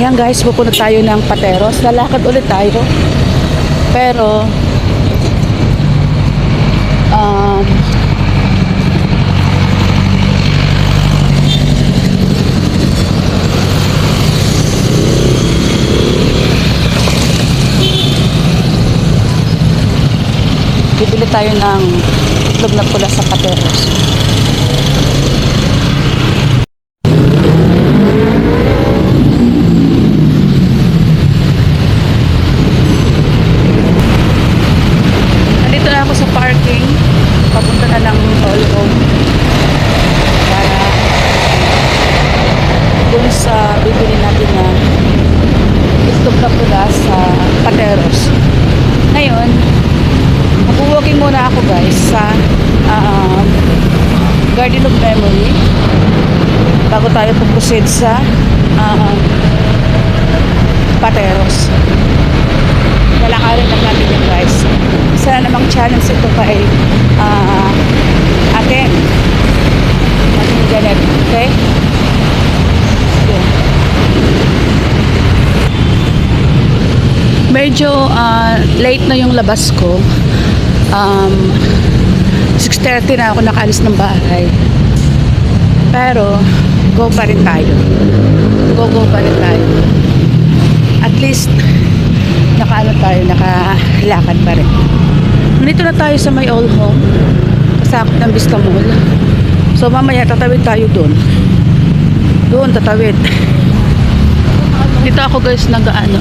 Ayan guys, pupunta tayo ng Pateros. Lalakad ulit tayo. Pero, um, bibili tayo ng itlog na pula sa Pateros. Nandito na ako sa parking. Papunta na ng all home. Para dun sa bibili natin na itlog na pula sa Pateros. Ngayon, mag-walking muna ako guys sa um, Garden of Memory bago tayo puproceed sa um, Pateros. Lalakarin lang natin yung guys. Isa na namang challenge ito kay uh, atin. Ating Janet. Okay? Medyo ah, late na yung labas ko. Um, 6.30 na ako nakaalis ng bahay. Pero, go pa rin tayo. Go, go pa rin tayo. At least, nakaano tayo, nakalakad pa rin. Nandito na tayo sa may old home. Kasakot ng Vista Mall. So, mamaya tatawid tayo doon. Doon, tatawid. Dito ako guys nag-ano.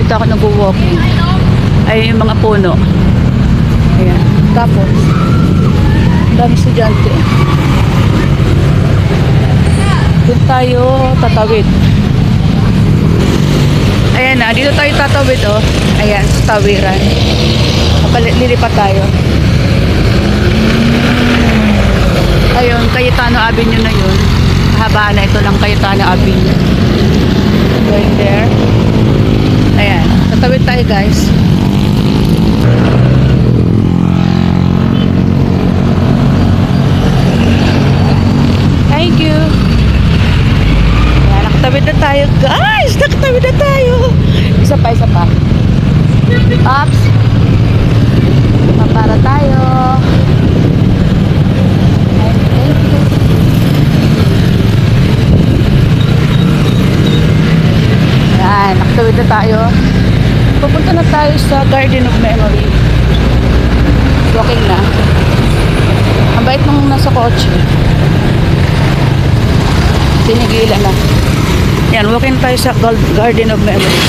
Dito ako nag-walking. Ay, yung mga puno. Ayan. Tapos, dami estudyante. Tayo tatawid. Ayan na, dito tayo tatawid oh. Ayan, sa tawiran. Lilipat tayo. Ayun, Cayetano Avenue na yun. Haba na ito lang Cayetano Avenue. Going there. Ayan, tatawid tayo guys. Thank you. Ayan, nakatawid na tayo guys. Nakatawid na tayo. Isa pa, isa pa. Ups. Papara tayo. Ayan, nakatawid na tayo. Pupunta na tayo sa Garden of Memory. Walking na. Ang bait nung nasa kotse. Tinigilan na. Yan, walking tayo sa Garden of Memory.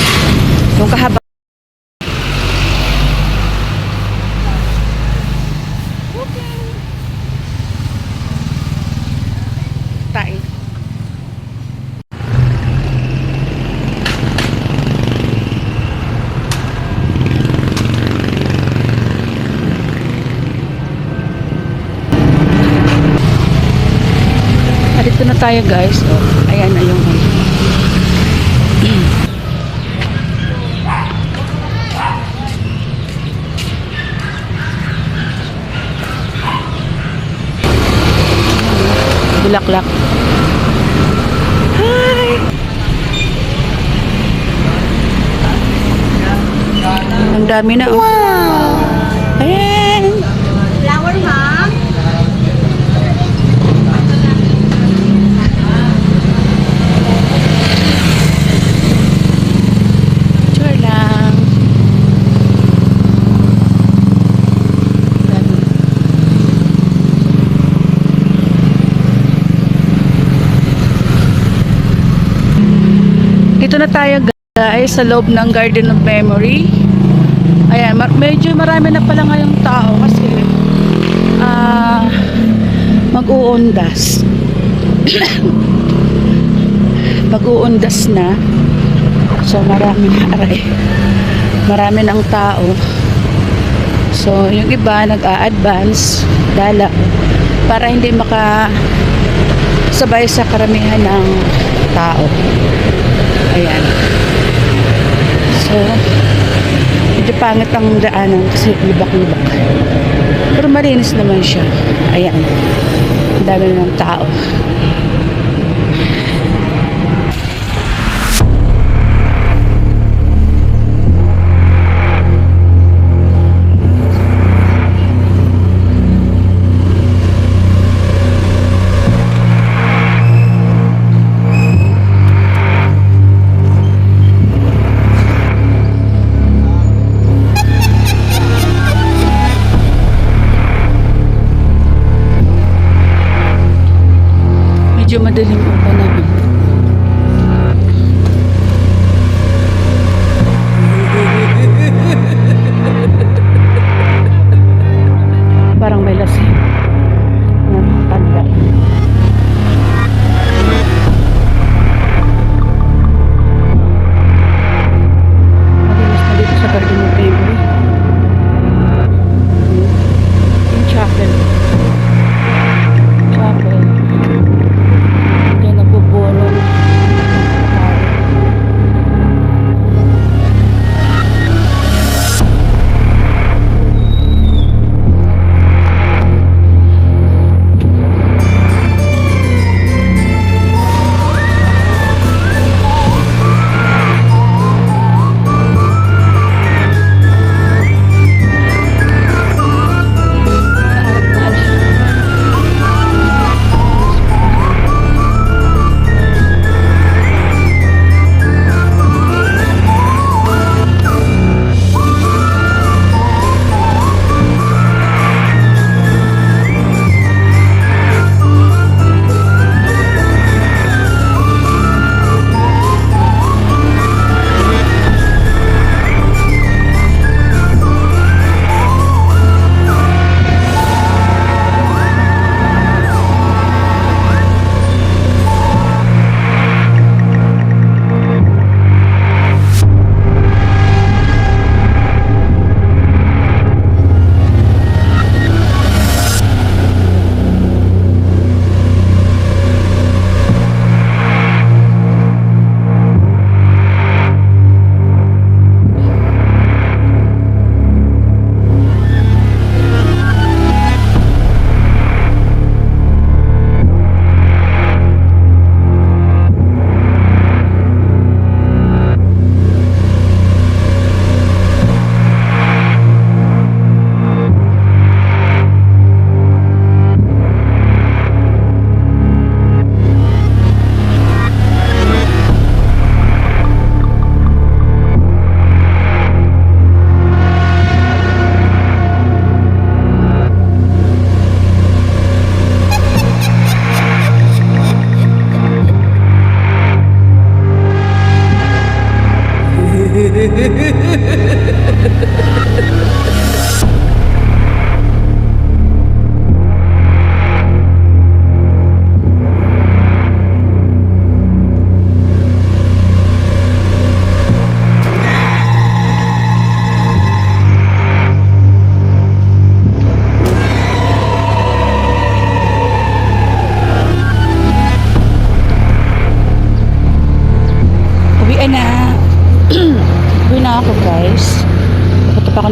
Yung kahaba. Tayo. Dito na tayo guys. Oh, ayan na yung Bulaklak. Hi! Ang dami na. Oh. Wow! Ayan! Flower, ma'am. Sure lang. Dami. Na tayo guys sa loob ng Garden of Memory. Ayan, mar- medyo marami na pala ngayong tao kasi ah mag-uundas. Mag-uundas na. So marami na aray. Marami ng tao. So yung iba nag-a-advance dala para hindi maka sabay sa karamihan ng tao. Ayan. So, medyo pangit ang daanan kasi libak-libak. Pero malinis naman siya. Ayan. Ang dami ng tao. Medyo madaling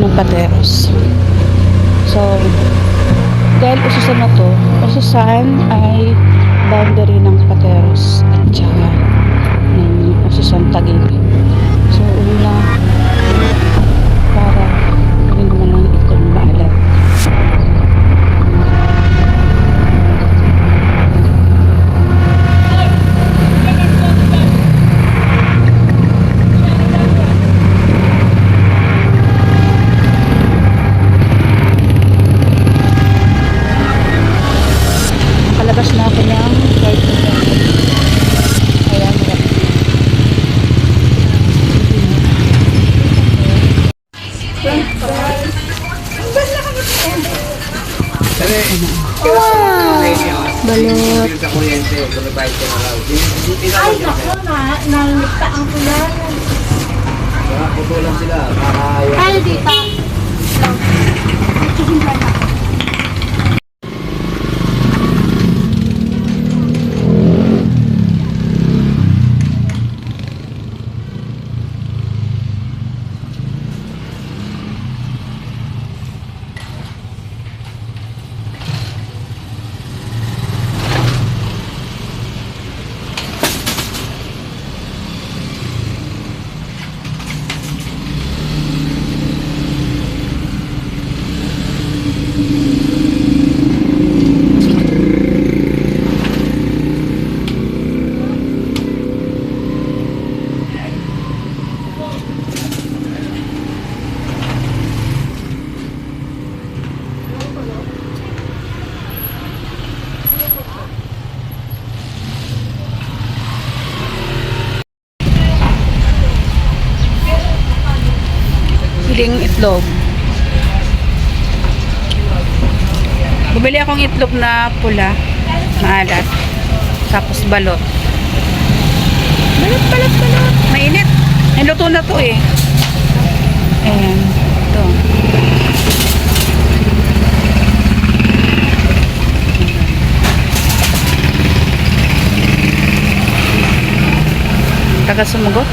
Pupunta pa ako ng Pateros. So, dahil ususan na to, ususan ay boundary ng Pateros at saka ng ususan Taguig. Palabas na ako ng third hotel. Ayan, wala. Balot. na Ay, naku, na, naligtaan ko yan. Mga putulan sila, kakayo. Ay, di pa. Bibiling itlog. Bumili akong itlog na pula, maalat. Tapos balot. Balot, balot, balot. Mainit. Niluto na to eh. Ayan. Ito. Taga sumugot.